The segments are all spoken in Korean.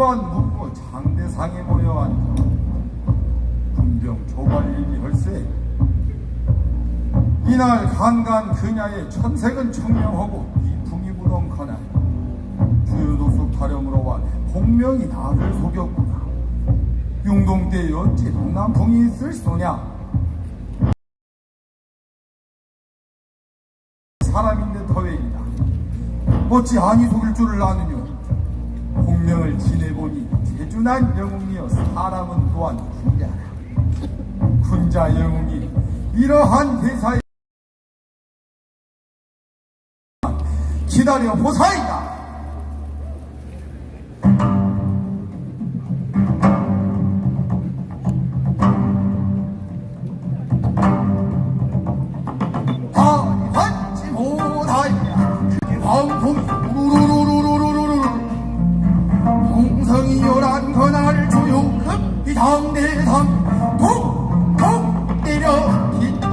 일반 문무 장대상에 모여 앉아 군병 조발일기 헐세. 이날 간간 그냐의 천색은 청명하고 이풍이 무던커나 주요도숙 타령으로 와 공명이 나를 속였구나. 융동때 어찌 동남풍이 있을 소냐? 사람인데 더웨이다. 어찌 안이 속일 줄을 아느냐 공명을 지내보니 재준한 영웅이여 사람은 또한 군자라. 군자 영웅이 이러한 대사에 기다려 보사이다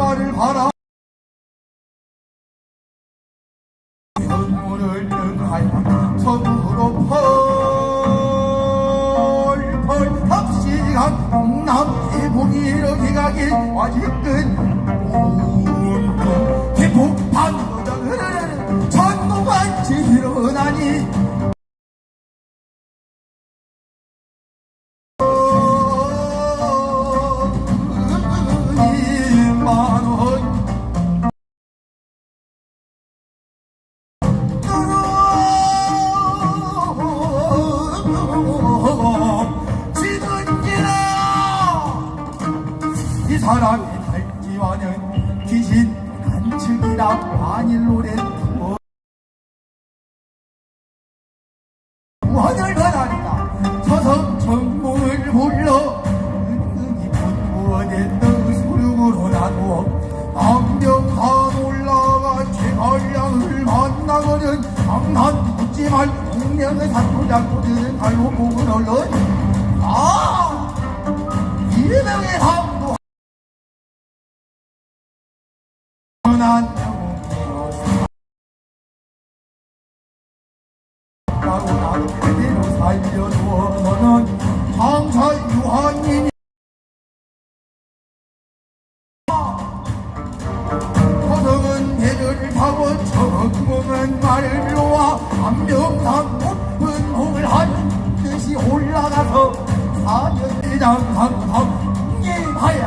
깃발을 바라. 현무를 능하여 서부로 펄펄 합시간 동남의 봉이로 기각이 아직은 사람이 달지와는 귀신 간측이라 반일 노래. 부어 무한을 바란다 서성 전문을 불러. 은근히 분부어냈던 수륙으로 나누어. 남병산 올라가 최관량을 만나거든 장난 묻지 말고 공명의 산도 잡고 드는 발로 목을 얼른 살려놓으면은 황사 유한이니 허덕은 해를 파고 적응은 말로와 암명상 높은 홍을 한 듯이 올라가서 사년대장 상상 예하야